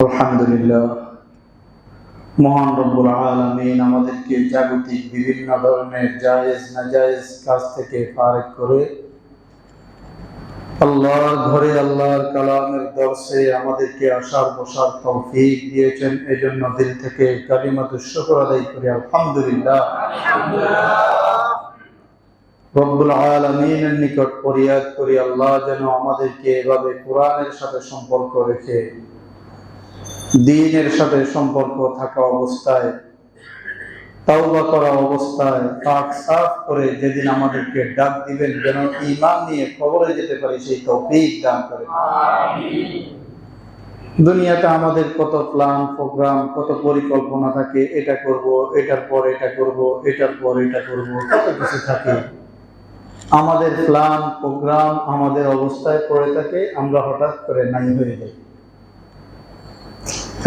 আলহামদুলিল্লাহ। মহান রব্বুল আলমিন আমাদেরকে জাগতিক বিভিন্ন ধরনের জায়েজ নাজায়েজ কাজ থেকে করে আল্লাহর ঘরে আল্লাহর কালামের দর্শে আমাদেরকে আসার বসার তৌফিক দিয়েছেন। এজন্য দিল থেকে কালিমাতু শুকর আদায় করি। আলহামদুলিল্লাহ। রব্বুল আলমিনের নিকট ফরিয়াদ করি। আল্লাহ যেন আমাদেরকে এভাবে কোরআনের সাথে সম্পর্ক রেখে দিনের সাথে সম্পর্ক থাকা অবস্থায় তাওবা করা অবস্থায় পাক সাফ করে যেদিন আমাদেরকে ডাক দিবেন যেন ইমান নিয়ে খবরে যেতে পারি সেই তৌফিক দান করে। দুনিয়াতে আমাদের কত প্ল্যান প্রোগ্রাম কত পরিকল্পনা থাকে এটা করব এটার পর এটা করব এটার পর এটা করব কত কিছু থাকে। আমাদের প্ল্যান প্রোগ্রাম আমাদের অবস্থায় পড়ে থাকে আমরা হঠাৎ করে নাই হয়ে যাই।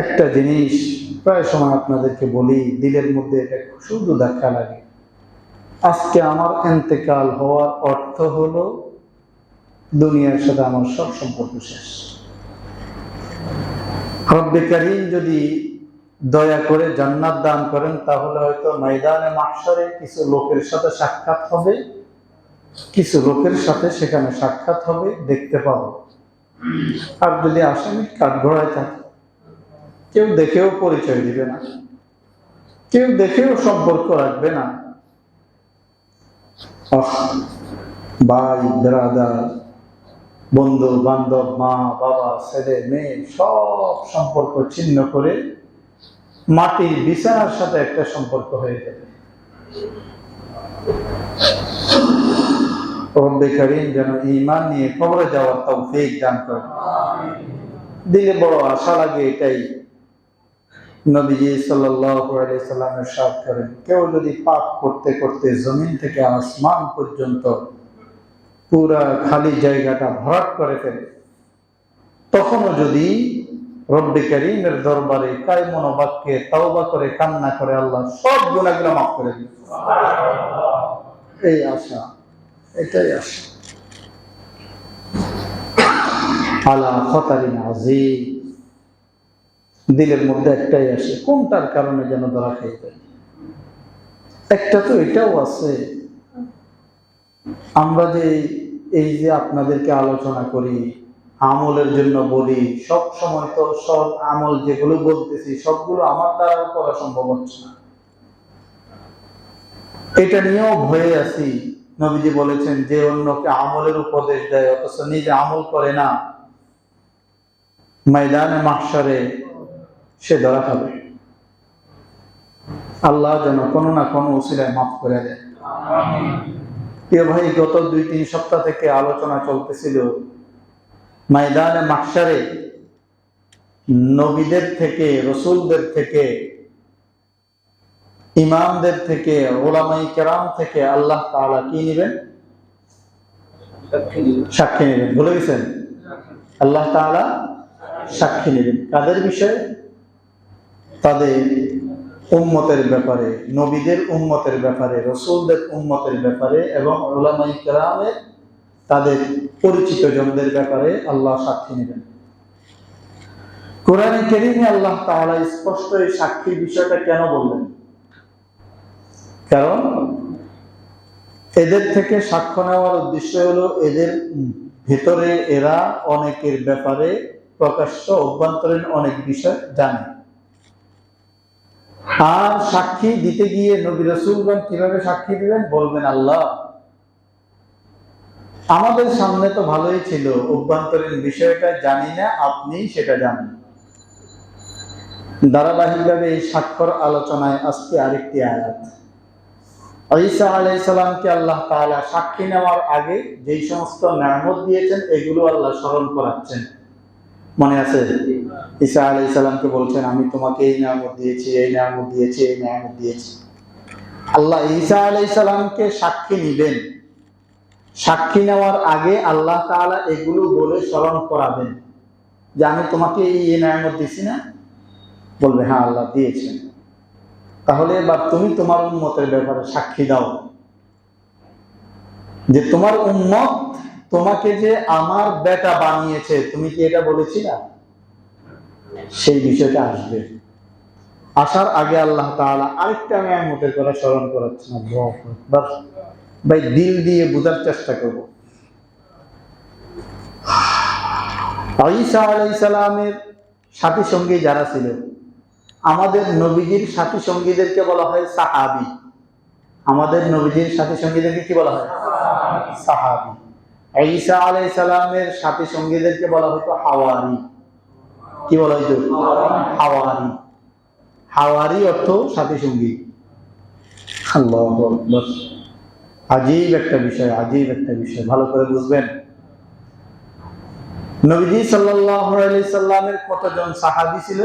একটা জিনিস প্রায় সময় আপনাদেরকে বলি, দিলের মধ্যে এটা শুধু দেখা লাগে। আজকে আমার এন্তেকাল হওয়ার অর্থ হলো, দুনিয়ার সাথে আমার সব সম্পর্ক শেষ। রব্বে যদি দয়া করে জান্নাত দান করেন, তাহলে হয়তো ময়দানে মাকসারে কিছু লোকের সাথে সাক্ষাৎ হবে, কিছু লোকের সাথে সেখানে সাক্ষাৎ হবে, দেখতে পাবো। আর যদি আসামি কাঠগড়ায় থাকে কেউ দেখেও পরিচয় দিবে না। কেউ দেখেও সম্পর্ক রাখবে না। ভাই বেড়াদার বন্ধু বান্ধব মা, বাবা, ছেলে, মেয়ে, সব সম্পর্ক ছিন্ন করে মাটির বিছানার সাথে একটা সম্পর্ক হয়ে যাবে। রব্বে যেন ইমান নিয়ে কবরে যাওয়ার তৌফিক দান করে দিলে বড় আশা লাগে এটাই। নবীজি সাল্লাল্লাহু আলাইহি সাল্লাম ইরশাদ করেন, কেউ যদি পাপ করতে করতে জমিন থেকে আসমান পর্যন্ত পুরা খালি জায়গাটা ভরাট করে ফেলে, তখনও যদি রব্বে করিমের দরবারে কায় মনোবাক্যে তাওবা করে, কান্না করে, আল্লাহ সব গুণাগুলো মাফ করে দিন এই আশা, এটাই আশা। আলা খতারিন আজিম দিলের মধ্যে একটাই আসে, কোনটার কারণে যেন ধরা খেয়ে যায়? একটা তো এটাও আছে। আমরা যে এই যে আপনাদেরকে আলোচনা করি, আমলের জন্য বলি, সব সময় তো সব আমল যেগুলো বলতেছি, সবগুলো আমার দ্বারা করা সম্ভব হচ্ছে না। এটা নিয়েও ভয়ে আছি। নবীজি বলেছেন, যে অন্যকে আমলের উপদেশ দেয়, অথচ নিজে আমল করে না। ময়দানে মাসারে সে ধরা খাবে। আল্লাহ যেন কোনো না কোনো উসিলায় মাফ করে দেয় প্রিয় ভাই গত দুই তিন সপ্তাহ থেকে আলোচনা চলতেছিল ময়দানে মাকসারে নবীদের থেকে রসুলদের থেকে ইমামদের থেকে ওলামাই কেরাম থেকে আল্লাহ তাআলা কি নেবেন। সাক্ষী নেবেন। ভুলে গেছেন? আল্লাহ তাআলা সাক্ষী নেবেন। কাদের বিষয়ে? তাদের উম্মতের ব্যাপারে, নবীদের উম্মতের ব্যাপারে, রসুলদের উম্মতের ব্যাপারে এবং ওলামাই কেরামের, তাদের পরিচিত জনদের ব্যাপারে আল্লাহ সাক্ষী নেবেন। কোরআনে কেরিমে আল্লাহ তাআলা স্পষ্ট এই সাক্ষীর বিষয়টা কেন বললেন? কারণ এদের থেকে সাক্ষ্য নেওয়ার উদ্দেশ্য হলো এদের ভেতরে এরা অনেকের ব্যাপারে প্রকাশ্য অভ্যন্তরীণ অনেক বিষয় জানে। আর সাক্ষী দিতে গিয়ে নবী রসুলগণ কীভাবে সাক্ষী দিবেন বলবেন আল্লাহ। আমাদের সামনে তো ভালোই ছিল। অভ্যন্তরীণ বিষয়টা জানি না, আপনি সেটা জানেন। ধারাবাহিকভাবে এই স্বাক্ষর আলোচনায় আজকে আরেকটি আয়াত। ঈসা আলাইসালামকে আল্লাহ তাআলা সাক্ষী নেওয়ার আগে যেই সমস্ত নামত দিয়েছেন, এগুলো আল্লাহ স্মরণ করাচ্ছেন। মনে আছে? ঈসা আলাই সালামকে বলছেন, আমি তোমাকে এই নামত দিয়েছি, এই নামত দিয়েছি, এই নামত দিয়েছি। আল্লাহ ঈসা আলাই সালামকে সাক্ষী নিবেন। সাক্ষী নেওয়ার আগে আল্লাহ তাআলা এগুলো বলে স্মরণ করাবেন। যে আমি তোমাকে এই এই নামত দিছি না? বলবে হ্যাঁ আল্লাহ দিয়েছেন। তাহলে এবার তুমি তোমার উন্মতের ব্যাপারে সাক্ষী দাও। যে তোমার উন্মত তোমাকে যে আমার বেটা বানিয়েছে, তুমি কি এটা বলেছিলা? সেই বিষয়টা আসবে। আসার আগে আল্লাহ তাআলা আরেকটা নিয়ামতের কথা স্মরণ আল্লাহু আকবার। ভাই, দিল দিয়ে বোঝার চেষ্টা করব। ঈসা আলাইহিস সালামের সাথী সঙ্গী যারা ছিল, আমাদের নবীজির সাথী সঙ্গীদেরকে বলা হয় সাহাবি। আমাদের নবীজির সাথী সঙ্গীদেরকে কি বলা হয়? সাহাবি। আলাইহিস সালামের সাথী সঙ্গীদেরকে বলা হতো হাওয়ারি। কি বলা হইতো? হাওয়ারি। হাওয়ারি অর্থ সাথী সঙ্গী। আজীব একটা বিষয়, আজীব একটা বিষয়। ভালো করে বুঝবেন। নবীজি সাল্লামের কতজন সাহাবী ছিল?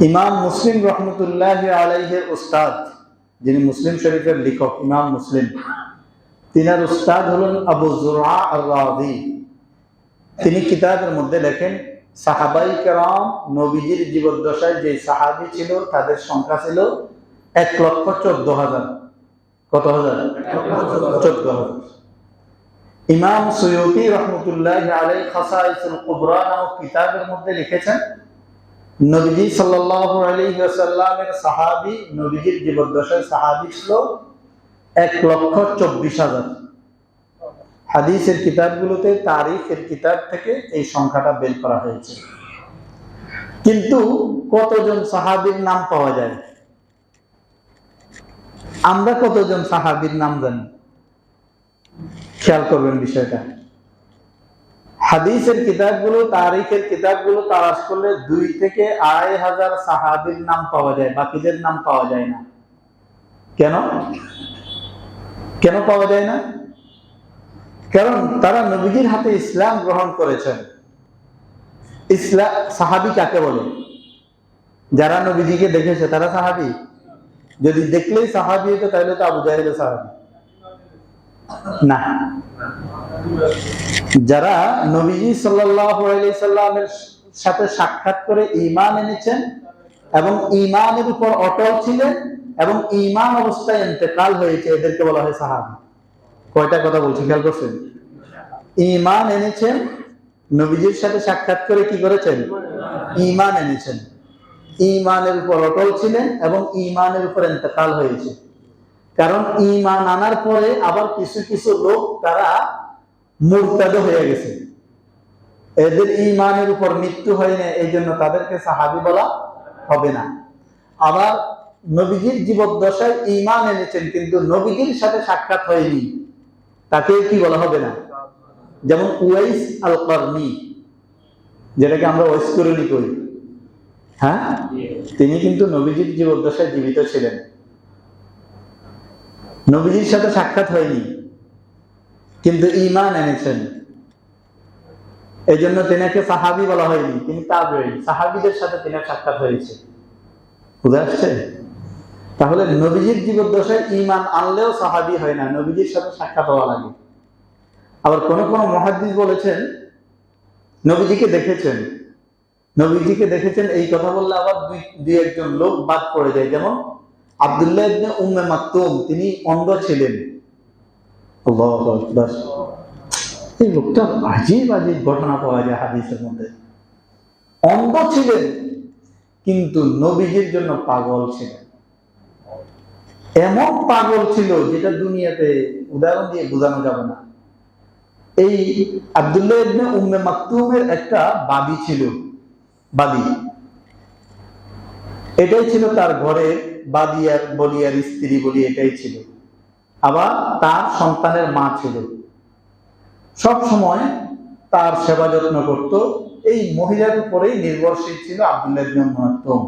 ইমাম মুসলিম রহমতুল্লাহ আলাইহের উস্তাদ যিনি মুসলিম শরীফের লেখক, ইমাম মুসলিম। তিনার উস্তাদ হলেন আবু জুরা তিনি কিতাবের মধ্যে লেখেন, সাহাবাই কেরাম নবীজির জীবদ্দশায় যে সাহাবি ছিল, তাদের সংখ্যা ছিল এক লক্ষ চোদ্দ হাজার। কত হাজার? চোদ্দ হাজার। ইমাম সৈয়দি রহমতুল্লাহ আলাই খাসাইসুল কুবরা নামক কিতাবের মধ্যে লিখেছেন, নবীজি সাল্লাল্লাহু আলাইহি ওয়াসাল্লামের সাহাবি নবীজির জীবদ্দশায় সাহাবী ছিল এক লক্ষ চব্বিশ হাজার। হাদিসের কিতাবগুলোতে, তারিখের কিতাব থেকে এই সংখ্যাটা বের করা হয়েছে। কিন্তু কতজন সাহাবীর নাম পাওয়া যায়? আমরা কতজন সাহাবীর নাম জানি? খেয়াল করবেন বিষয়টা। হাদিসের কিতাবগুলো, তারিখের কিতাবগুলো তালাশ করলে দুই থেকে আড়াই হাজার সাহাবীর নাম পাওয়া যায়, বাকিদের নাম পাওয়া যায় না। কেন? কেন পাওয়া যায় না? কারণ তারা নবীজির হাতে ইসলাম গ্রহণ করেছেন। ইসলাম সাহাবি কাকে বলে? যারা নবীজিকে দেখেছে, তারা সাহাবি? যদি দেখলেই সাহাবি হতো, তাহলে তো আবু জাহেল সাহাবি। না। যারা নবীজি সাল্লামের সাথে সাক্ষাৎ করে ঈমান এনেছেন এবং ইমানের উপর অটল ছিলেন এবং ঈমান অবস্থায় ইন্তেকাল হয়েছে, এদেরকে বলা হয় সাহাবী। কয়টা কথা বলছি, খেয়াল করছেন? ঈমান এনেছেন, নবীজির সাথে সাক্ষাৎ করে কি করেছেন? ঈমান এনেছেন। ঈমানের উপর অটল ছিলেন এবং ঈমানের উপর ইন্তেকাল হয়েছে। কারণ ঈমান আনার পরে আবার কিছু কিছু লোক তারা মুরতাদ হয়ে গেছে। এদের ঈমানের উপর মৃত্যু হয় না এই জন্য তাদেরকে সাহাবি বলা হবে না। আবার নবীজির জীবদ্দশায় ঈমান এনেছেন, কিন্তু নবীজির সাথে সাক্ষাৎ হয়নি। তাকে কি বলা হবে না? যেমন উয়াইস আল কারনি যেটাকে আমরা ওয়েস্করণী করি। হ্যাঁ? তিনি কিন্তু নবীজির জীবদ্দশায় জীবিত ছিলেন। নবীজির সাথে সাক্ষাৎ হয়নি, কিন্তু ইমান এনেছেন। এই জন্য তেনাকে সাহাবি বলা হয়নি, তিনি তাবেই সাহাবিদের সাথে তেনার সাক্ষাৎ হয়েছে। বুঝে আসছে তাহলে নবীজির জীবদ্দশায় ইমান আনলেও সাহাবি হয় না, নবীজির সাথে সাক্ষাৎ হওয়া লাগে। আবার কোন কোন মহাদ্দিস বলেছেন, নবীজিকে দেখেছেন নবীজিকে দেখেছেন, এই কথা বললে আবার দুই দুই একজন লোক বাদ পড়ে যায়। যেমন আবদুল্লাহ ইবনে উম্মে মাকতুম, তিনি অন্ধ ছিলেন। এই লোকটা আজীব আজীব ঘটনা পাওয়া যায় হাদিসের মধ্যে। অন্ধ ছিলেন, কিন্তু নবীজির জন্য পাগল ছিলেন। এমন পাগল ছিল যেটা দুনিয়াতে উদাহরণ দিয়ে বোঝানো যাবে না। এই আবদুল্লাহ উম্মে মাকতুমের একটা বাদী ছিল, বাদী। এটাই ছিল তার ঘরে বাদিয়ার বলিয়ার স্ত্রী বলি, এটাই ছিল। আবার তার সন্তানের মা ছিল। সব সময় তার সেবা যত্ন করত। এই মহিলার উপরেই নির্ভরশীল ছিল আব্দুল্লাহ মাকতুম।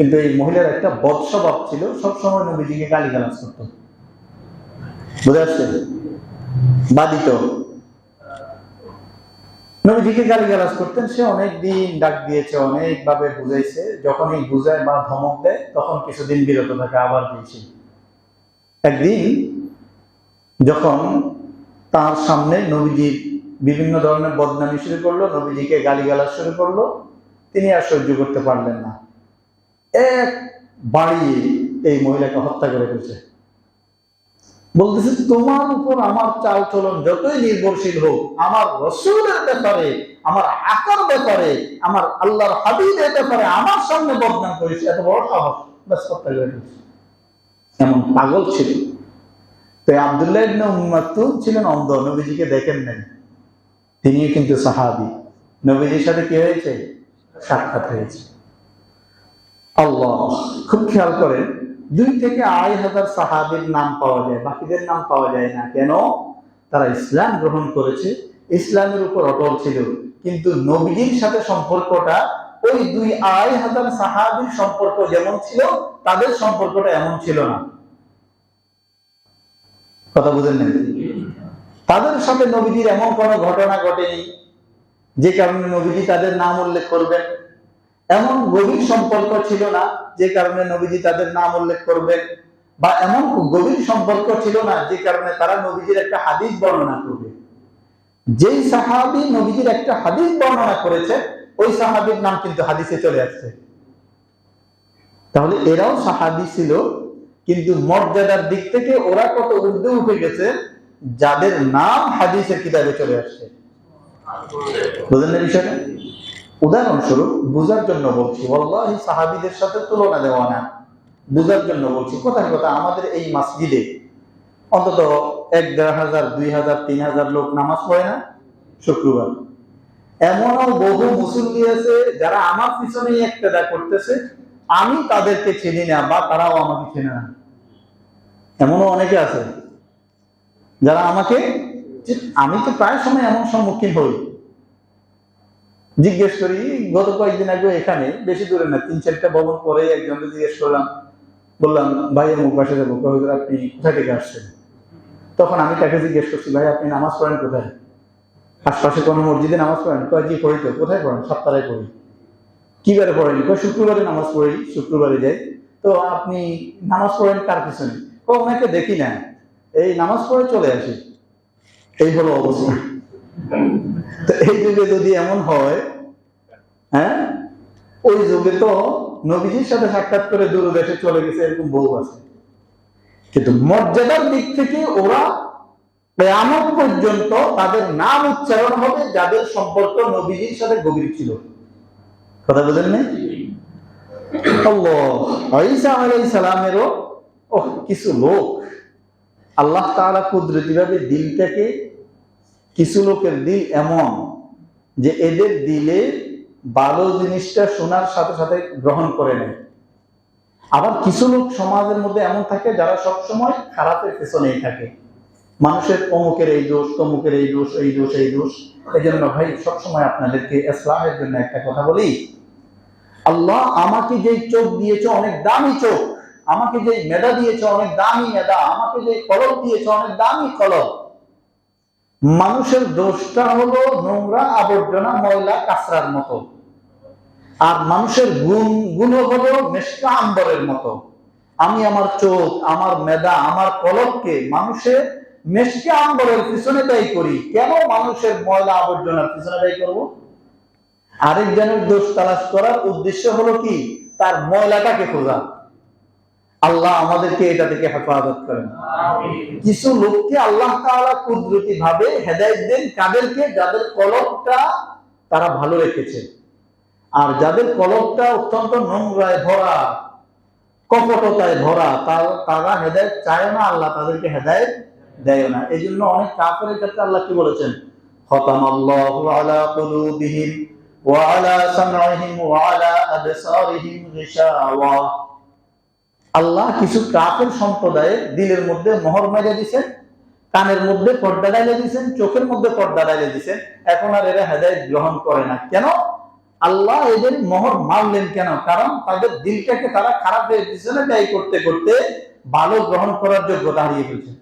কিন্তু এই মহিলার একটা বৎস্বভাব ছিল সব সময় নবীজিকে গালিগালাজ করত। বুঝে আসছে বাদিত নবীজিকে গালিগালাজ করতেন, সে অনেক দিন ডাক দিয়েছে অনেক ভাবে বুঝাইছে। যখনই বুঝায় বা ধমক দেয়, তখন কিছুদিন বিরত থাকে, আবার দিয়েছে। একদিন যখন তার সামনে নবীজি বিভিন্ন ধরনের বদনামি শুরু করল, নবীজিকে গালিগালাজ শুরু করল, তিনি আর সহ্য করতে পারলেন না। এক বাড়িয়ে এই মহিলাকে হত্যা করে ফেলছে। বলতেছে, তোমার উপর আমার চাল চলন যতই নির্ভরশীল হোক, আমার রসুলের ব্যাপারে, আমার আকার ব্যাপারে, আমার আল্লাহর হাবিবের ব্যাপারে আমার সামনে বদনাম করিস এত বড় সাহস, ব্যাস কথা বলে দিয়েছে। এমন পাগল ছিল। তো আবদুল্লাহ ছিলেন অন্ধ, নবীজিকে দেখেন নাই। তিনিও কিন্তু সাহাবি। নবীজির সাথে কি হয়েছে? সাক্ষাৎ হয়েছে। আল্লাহ। খুব খেয়াল করেন, দুই থেকে আড়াই হাজার সাহাবির নাম পাওয়া যায়, বাকিদের নাম পাওয়া যায় না। কেন? তারা ইসলাম গ্রহণ করেছে, ইসলামের উপর অটল ছিল। কিন্তু নবীজির সাথে সম্পর্কটা, ওই দুই আড়াই হাজার সাহাবির সম্পর্ক যেমন ছিল, তাদের সম্পর্কটা এমন ছিল না। কথা বুঝেন না তাদের সাথে নবীজির এমন কোনো ঘটনা ঘটেনি, যে কারণে নবীজি তাদের নাম উল্লেখ করবেন? এমন গভীর সম্পর্ক ছিল না যে কারণে নবীজি তাদের নাম উল্লেখ করবেন, বা এমন গভীর সম্পর্ক ছিল না যে কারণে তারা নবীজির একটা হাদিস বর্ণনা করবে। যেই সাহাবি নবীজির একটা হাদিস বর্ণনা করেছে, ওই সাহাবির নাম কিন্তু হাদিসে চলে আসছে। তাহলে এরাও সাহাবি ছিল, কিন্তু মর্যাদার দিক থেকে ওরা কত ঊর্ধ্বে উঠে গেছে, যাদের নাম হাদিসের কিতাবে চলে আসছে। বুঝলেন বিষয়টা? উদাহরণস্বরূপ, বুঝার জন্য বলছি, ওয়াল্লাহি, সাহাবিদের সাথে তুলনা দেওয়া না। বুঝার জন্য বলছি, কোথায় কথা আমাদের এই মসজিদে অন্তত এক দেড় হাজার, দুই হাজার, তিন হাজার লোক নামাজ পড়ে না শুক্রবার। এমনও বহু মুসল্লি আছে যারা আমার পিছনেই একটা করতেছে, আমি তাদেরকে চিনি না বা তারাও আমাকে চেনে না। এমনও অনেকে আছে যারা আমাকে, আমি তো প্রায় সময় এমন সম্মুখীন হই। জিজ্ঞেস করি, গত কয়েকদিন আগে এখানে, বেশি দূরে না, তিন চারটা ভবন পরে একজনকে জিজ্ঞেস করলাম, বললাম ভাই অমুক বাসে যাব আপনি কোথা থেকে আসছেন? তখন আমি তাকে জিজ্ঞেস করছি, ভাই, আপনি নামাজ পড়েন কোথায়? আশপাশে কোনো মসজিদে নামাজ পড়েন? কয়, জি, পড়ি তো, কোথায় পড়েন? সপ্তাহে পড়ি। কি বারে পড়েন? কয়, শুক্রবারে নামাজ পড়ি, শুক্রবারে যাই। তো আপনি নামাজ পড়েন কার পিছনে? কয়, ওনাকে দেখি না। এই নামাজ পড়ে চলে আসি। এই হলো অবস্থা। এই যুগে যদি এমন হয় হ্যাঁ? ওই যুগে তো নবীজির সাথে সাক্ষাৎ করে দূর দেশে চলে গেছে, এরকম বউ আছে। কিন্তু মর্যাদার দিক থেকে ওরা কেয়ামত পর্যন্ত তাদের নাম উচ্চারণ হবে যাদের সম্পর্ক নবীজির সাথে গভীর ছিল। কথা বুঝেন না ঈসা আলাইহিস সালামেরও কিছু লোক আল্লাহ তাআলা কুদরতিভাবে দিলটাকে কিছু লোকের দিল এমন যে এদের দিলে ভালো জিনিসটা শোনার সাথে সাথে গ্রহণ করে নেয়। আবার কিছু লোক সমাজের মধ্যে এমন থাকে যারা সব সময় খারাপের পেছনেই থাকে। মানুষের অমুকের এই দোষ, তমুকের এই দোষ এই দোষ এই দোষ। এই জন্য ভাই সবসময় আপনাদেরকে ইসলামের জন্য একটা কথা বলি। আল্লাহ আমাকে যেই চোখ দিয়েছ অনেক দামি চোখ, আমাকে যে মেধা দিয়েছ অনেক দামি মেধা, আমাকে যে কলম দিয়েছ অনেক দামি কলম। মানুষের দোষটা হলো নোংরা আবর্জনা, ময়লা, কাঁচরার মতো। আর মানুষের গুণ গুণ হলো মেশকা আম্বরের মতো। আমি আমার চোখ, আমার মেধা আমার কলককে মানুষের মেশকে আম্বরের পিছনে ব্যয় করি। কেন মানুষের ময়লা আবর্জনার পিছনে ব্যয় করব? আরেকজনের দোষ তালাশ করার উদ্দেশ্য হলো কি? তার ময়লাটাকে খোঁজা। আল্লাহ আমাদেরকে এটা থেকে হেফাজত করেন। কিছু লোককে আল্লাহ কুদরতি ভাবে হেদায়েত দেন কাদেরকে যাদের কলবটা তারা ভালো রেখেছে। আর যাদের কলবটা অত্যন্ত নোংরায় ভরা, কপটতায় ভরা তারা হেদায়েত চায় না, আল্লাহ তাদেরকে হেদায়েত দেয় না। এই জন্য অনেক কাফের ক্ষেত্রে আল্লাহ কি বলেছেন? খতাম আল্লাহ আবসারিহিম গিশাওয়া। আল্লাহ কিছু কাফের সম্প্রদায়ে দিলের মধ্যে মোহর মেরে দিছেন, কানের মধ্যে পর্দা ডাইলে দিছেন, চোখের মধ্যে পর্দা ডাইলে দিছেন। এখন আর এরা হেদায়েত গ্রহণ করে না। কেন? আল্লাহ এদের মোহর মারলেন কেন? কারণ তাদের দিলটাকে তারা খারাপের পিছনে ব্যয় করতে করতে ভালো গ্রহণ করার যোগ্যতা হারিয়ে ফেলছে।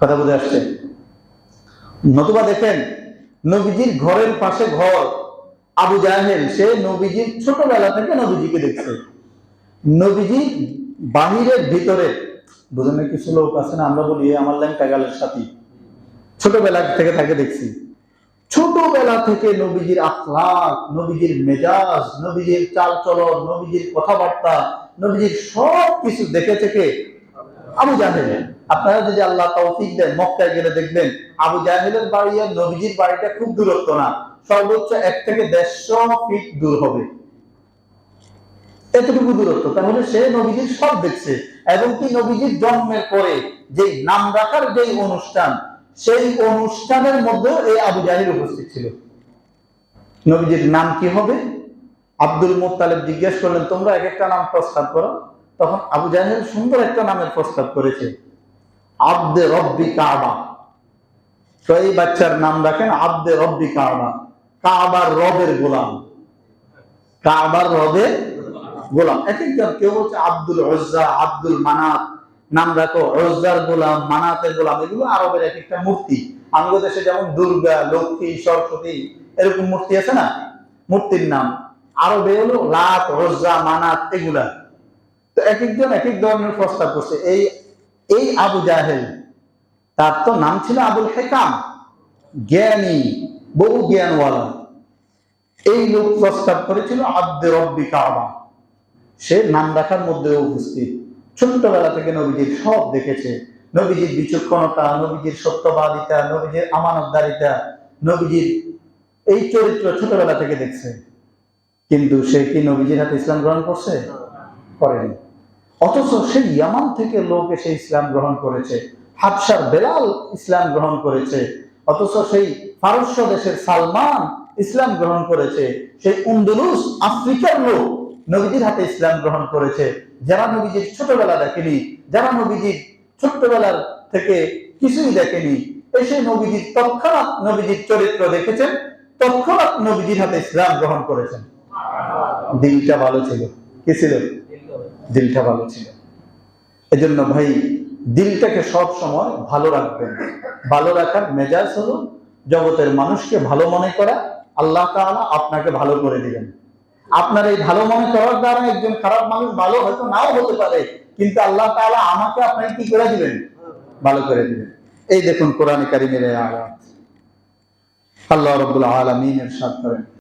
কথা বুঝে আসছে? নতুবা দেখেন, নবীজির ঘরের পাশে ঘর, আবু জাহেল, সে নবীজির ছোটবেলা থেকে নবীজিকে দেখছে। নবীজি বাহিরের ভিতরে বুঝেন কিছু লোক আছে না, আমরা বলি আমার ল্যাংটা গালের সাথী। ছোটবেলা থেকে তাকে দেখছি। ছোটবেলা থেকে নবীজির আখলাক, নবীজির মেজাজ, নবীজির চাল চলন নবীজির কথাবার্তা, নবীজির সব কিছু দেখে থেকে আবু জাহেল। আপনারা যদি আল্লাহ তৌফিক দেন, মক্কায় গেলে দেখবেন, আবু জাহেলের বাড়ি আর নবীজির বাড়িটা খুব দূরত্ব না। সর্বোচ্চ এক থেকে দেড়শো ফিট দূর হবে। এতটুকু দূরত্ব। তাহলে সে নবীজির সব দেখছে। এবং কি নবীজির জন্মের পরে যে নাম রাখার যে অনুষ্ঠান, সেই অনুষ্ঠানের মধ্যেও এই আবু জাহির উপস্থিত ছিল। নবীজির নাম কি হবে? আব্দুল মুত্তালেব জিজ্ঞেস করলেন, তোমরা এক একটা নাম প্রস্তাব করো। তখন আবু জাহেল সুন্দর একটা নামের প্রস্তাব করেছে। আব্দে রব্বি কাবা। তো এই বাচ্চার নাম রাখেন, আব্দে রব্বি কাবা। কাবার রবের গোলাম। কাবার রবের গোলাম। এক একজন, কেউ বলছে আব্দুল রজ্জা আব্দুল মানাত, নাম রাখো রজ্জার গোলাম, মানাতের গোলাম, এগুলো আরবের এক একটা মূর্তি। আমাদের দেশে যেমন দুর্গা, লক্ষ্মী, সরস্বতী, এরকম মূর্তি আছে না? মূর্তির নাম। আরবে হলো লাত রজ্জা মানাত, এগুলা। তো এক একজন এক এক ধরনের প্রস্তাব করছে। এই এই আবু জাহেল, তার তো নাম ছিল আবুল হেকাম। জ্ঞানী, বহু জ্ঞানওয়ালা। এই লোক প্রস্তাব করেছিল, আব্দে রব্বি কাবা। সে নাম রাখার মধ্যে উপস্থিত। ছোট্টবেলা থেকে নবীজির সব দেখেছে। নবীজির বিচক্ষণতা, নবীজির সত্যবাদিতা, নবীজির আমানতদারিতা, নবীজির এই চরিত্র ছোটবেলা থেকে দেখছে। কিন্তু সে কি নবীজির হাতে ইসলাম গ্রহণ করছে? করেনি। অথচ সেই ইয়ামান থেকে লোক এসে ইসলাম গ্রহণ করেছে। হাবসার বেলাল ইসলাম গ্রহণ করেছে। অথচ সেই পারস্য দেশের সালমান ইসলাম গ্রহণ করেছে। সেই উন্দুলুস আফ্রিকার লোক নবীজির হাতে ইসলাম গ্রহণ করেছে। যারা নবীজির ছোটবেলা দেখেনি, যারা নবীজির ছোট্টবেলার থেকে কিছুই দেখেনি, এসে নবীজির তৎক্ষণাৎ নবীজির চরিত্র দেখেছেন, তৎক্ষণাৎ নবীজির হাতে ইসলাম গ্রহণ করেছেন। দিলটা ভালো ছিল। কি ছিল? দিলটা ভালো ছিল। এজন্য ভাই, দিলটাকে সব সময় ভালো রাখবেন। ভালো রাখার মেজাজ হলো জগতের মানুষকে ভালো মনে করা, আল্লাহ তাআলা আপনাকে ভালো করে দিবেন। আপনার এই ভালো মনে করার দ্বারা একজন খারাপ মানুষ ভালো হয়তো নাও হতে পারে, কিন্তু আল্লাহ তাআলা আমাকে আপনাকে কি করে দিবেন? ভালো করে দিবেন। এই দেখুন কোরআন কারিমের আল্লাহ রব্বুল আলামিন এরশাদ করেন।